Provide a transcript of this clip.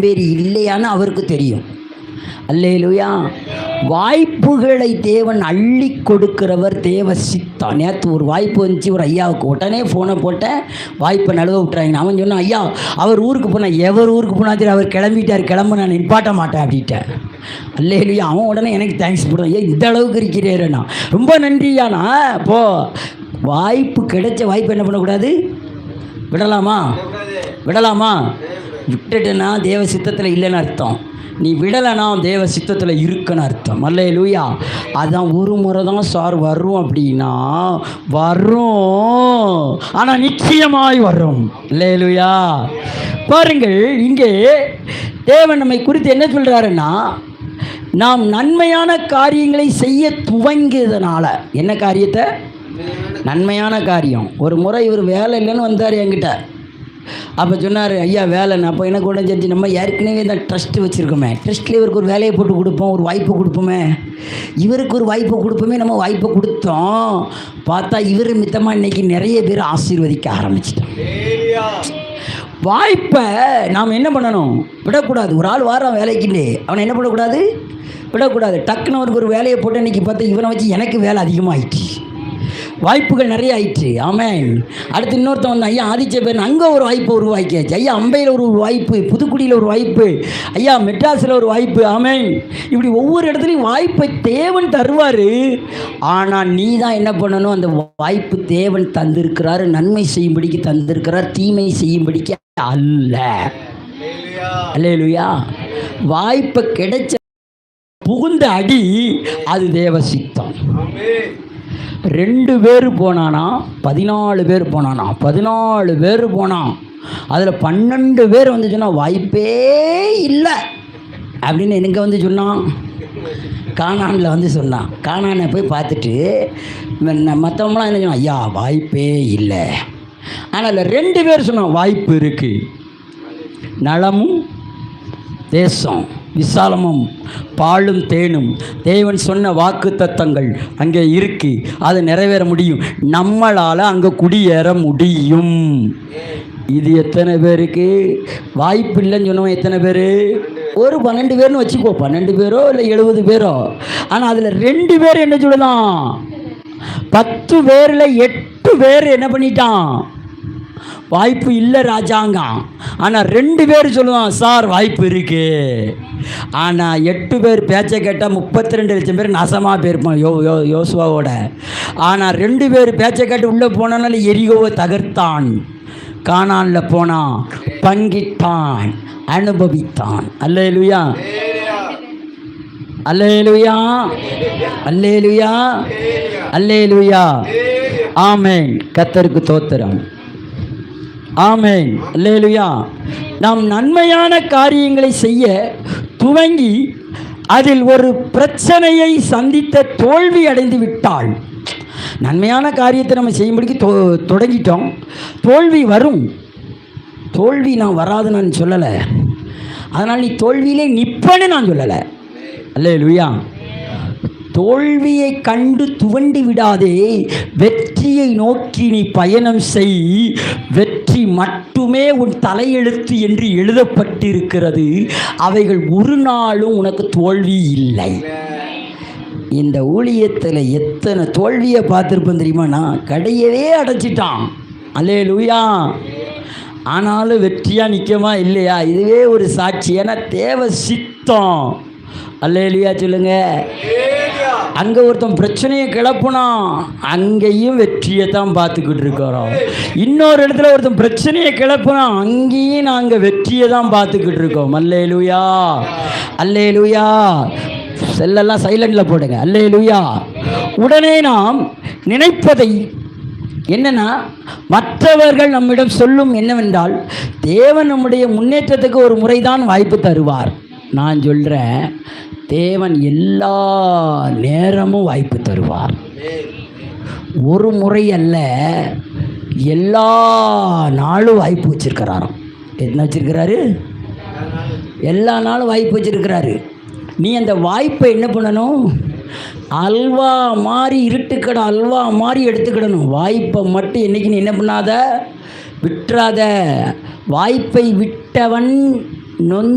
வேறு இல்லையான்னு அவருக்கு தெரியும். அல்லேலுயா. வாய்ப்புகளை தேவன் அள்ளி கொடுக்கிறவர் தேவ சித்தம். நேற்று ஒரு வாய்ப்பு வந்துச்சு ஒரு ஐயாவுக்கு. உடனே ஃபோனை போட்டேன். வாய்ப்பை நழுவ விட்டுறாங்க. அவன் சொன்னான் ஐயா அவர் ஊருக்கு போனால் எவர் ஊருக்கு போனா சரி அவர் கிளம்பிட்டார் கிளம்ப நான் நிப்பாட்ட மாட்டேன் அப்படின்ட்டேன். அல்லேலுயா. அவன் உடனே எனக்கு தேங்க்ஸ் போடுறான். ஐயா இந்த அளவுக்கு இருக்கிறேன்னா ரொம்ப நன்றியாண்ணா போ. வாய்ப்பு கிடைச்ச வாய்ப்பு என்ன பண்ணக்கூடாது? விடலாமா? விடலாமா? விட்டுட்டேன்னா தேவ சித்தத்தில் இல்லைன்னு அர்த்தம். நீ விடலைனா தேவ சித்தத்தில் இருக்குன்னு அர்த்தம். அல்ல லூயா அதான் ஒரு முறை தான் சார் வரும் அப்படின்னா வரும் ஆனால் நிச்சயமாய் வரும் இல்லை லூயா பாருங்கள் இங்கே தேவன் நம்மை குறித்து என்ன சொல்கிறாருன்னா நாம் நன்மையான காரியங்களை செய்ய துவங்கியதுனால. என்ன காரியத்தை? நன்மையான காரியம். ஒரு முறை இவர் வேலை இல்லைன்னு வந்தார் என்கிட்ட. அப்போ சொன்னார் ஐயா வேலைன்னு அப்போ எனக்கு கூட தெரிஞ்சு நம்ம ஏற்கனவே இந்த ட்ரஸ்ட்டு வச்சுருக்கோமே. ட்ரஸ்ட்டில் இவருக்கு ஒரு வேலையை போட்டு கொடுப்போம் ஒரு வாய்ப்பு கொடுப்போமே. இவருக்கு ஒரு வாய்ப்பு கொடுப்போமே நம்ம வாய்ப்பை கொடுத்தோம். பார்த்தா இவர் மித்தமாக இன்னைக்கு நிறைய பேர் ஆசீர்வதிக்க ஆரம்பிச்சிட்டோம் வாய்ப்பை நாம் என்ன பண்ணணும்? விடக்கூடாது. ஒரு ஆள் வாரம் வேலைக்குண்டே அவனை என்ன பண்ணக்கூடாது? விடக்கூடாது. டக்குன்னு அவருக்கு ஒரு வேலையை போட்டு இன்றைக்கி பார்த்தா இவனை வச்சு எனக்கு வேலை அதிகமாகிடுச்சு வாய்ப்புகள் நிறைய ஆயிற்று. ஆமேன். அடுத்து இன்னொருத்தன் வந்து ஐயா ஆதிச்ச பேர் அங்கே ஒரு வாய்ப்பு உருவாக்கியாச்சு. ஐயா அம்பையில் ஒரு வாய்ப்பு புதுக்குடியில் ஒரு வாய்ப்பு. ஐயா மெட்ராஸில் ஒரு வாய்ப்பு. ஆமேன். இப்படி ஒவ்வொரு இடத்துலையும் வாய்ப்பை தேவன் தருவார். ஆனால் நீ தான் என்ன பண்ணணும்? அந்த வாய்ப்பு தேவன் தந்திருக்கிறாரு. நன்மை செய்யும்படிக்கு தந்திருக்கிறார். தீமை செய்யும்படிக்கு அல்ல. அல்லேலுயா. வாய்ப்பை கிடைச்ச புகுந்த அடி அது தேவ சித்தம். ரெண்டு பேர் போனானா பதினாலு பேர் போனானா பதினாலு பேர் போனான் அதில் பன்னெண்டு பேர் வந்து சொன்னால் வாய்ப்பே இல்லை. அப்படின்னு எனக்கு வந்து சொன்னான் காணானில் வந்து சொன்னான் காணானை போய் பார்த்துட்டு மற்றவங்களாம் என்ன சொன்னான் ஐயா வாய்ப்பே இல்லை. ஆனால் அதில் ரெண்டு பேர் சொன்னான் வாய்ப்பு இருக்குது நலமும் தேசம். விசாலமும் பாலும் தேனும். தேவன் சொன்ன வாக்கு தத்தங்கள் அங்கே இருக்கு அது நிறைவேற முடியும். நம்மளால் அங்கே குடியேற முடியும். இது எத்தனை பேருக்கு? வாய்ப்பு இல்லைன்னு சொன்னவன் எத்தனை பேர்? ஒரு பன்னெண்டு பேர்னு வச்சுக்கோ. பன்னெண்டு பேரோ இல்லை எழுபது பேரோ? ஆனால் அதில் ரெண்டு பேர் என்ன சொல்லலாம் பத்து பேரில் எட்டு பேர் என்ன பண்ணிட்டான்? வாய்ப்பு இல்லை ராஜாங்கம். ஆனால் ரெண்டு பேர் சொல்லுவான் சார் வாய்ப்பு இருக்கு. ஆனால் எட்டு பேர் பேச்சை கேட்டால் முப்பத்தி ரெண்டு லட்சம் பேர் நாசமாக போயிருப்பான் யோ யோ யோசுவாவோட. ஆனால் ரெண்டு பேர் பேச்சை கேட்டு உள்ளே போனனால எரிகோவை தகர்த்தான். காணானில் போனான் பங்கிட்டான் அனுபவித்தான். அல்லேலுயா. அல்லேலுயா. அல்லேலுயா. அல்லேலுயா. ஆமேன். கத்தருக்கு தோத்திரம். ஆமேன். அல்லேலுயா. நாம் நன்மையான காரியங்களை செய்ய துவங்கி அதில் ஒரு பிரச்சனையை சந்தித்த தோல்வி அடைந்து விட்டால் நன்மையான காரியத்தை நம்ம செய்யும்படிக்கு தொ தொடங்கிட்டோம். தோல்வி வரும். தோல்வி நான் வராது நான் சொல்லலை. அதனால் நீ தோல்வியிலே நிற்பன்னு நான் சொல்லலை. அல்ல லுயா தோல்வியை கண்டு துவண்டு விடாதே. வெற்றியை நோக்கி நீ பயணம் செய். வெற்றி மட்டுமே உன் தலையெழுத்து என்று எழுதப்பட்டிருக்கிறது. அவைகள் ஒரு நாளும் உனக்கு தோல்வி இல்லை. இந்த ஊழியத்தில் எத்தனை தோல்வியை பார்த்துருப்பேன் தெரியுமா? நான் கடையவே அடைச்சிட்டான் அல்லே லூயா ஆனாலும் வெற்றியாக நிற்கமா இல்லையா? இதுவே ஒரு சாட்சி. ஏன்னா தேவை சித்தம். அல்லே லூயா சொல்லுங்கள் அங்கே ஒருத்தன் பிரச்சனையை கிளப்புனான் அங்கேயும் வெற்றியை தான் பார்த்துக்கிட்டு இருக்கிறோம் இன்னொரு இடத்துல ஒருத்தன் பிரச்சனையை கிளப்புனான் அங்கேயும் நாங்கள் வெற்றியை தான் பார்த்துக்கிட்டு இருக்கோம். அல்லே லூயா அல்லே லூயா செல்லெல்லாம் சைலண்டில் போடுங்க. அல்லே லூயா உடனே நாம் நினைப்பதை என்னன்னா மற்றவர்கள் நம்மிடம் சொல்லும் என்னவென்றால் தேவன் நம்முடைய முன்னேற்றத்துக்கு ஒரு முறைதான் வாய்ப்பு தருவார். நான் சொல்கிறேன் தேவன் எல்லா நேரமும் வாய்ப்பு தருவார். ஒரு முறை அல்ல எல்லா நாளும் வாய்ப்பு வச்சிருக்கிறாராம். என்ன வச்சிருக்கிறாரு? எல்லா நாளும் வாய்ப்பு வச்சிருக்கிறாரு. நீ அந்த வாய்ப்பை என்ன பண்ணணும்? அல்வா மாதிரி இருட்டுக்கடை அல்வா மாதிரி எடுத்துக்கிடணும். வாய்ப்பை மட்டும் என்னைக்கு நீ என்ன பண்ணாத? விட்டுறாத. வாய்ப்பை விட்டவன் நொந்து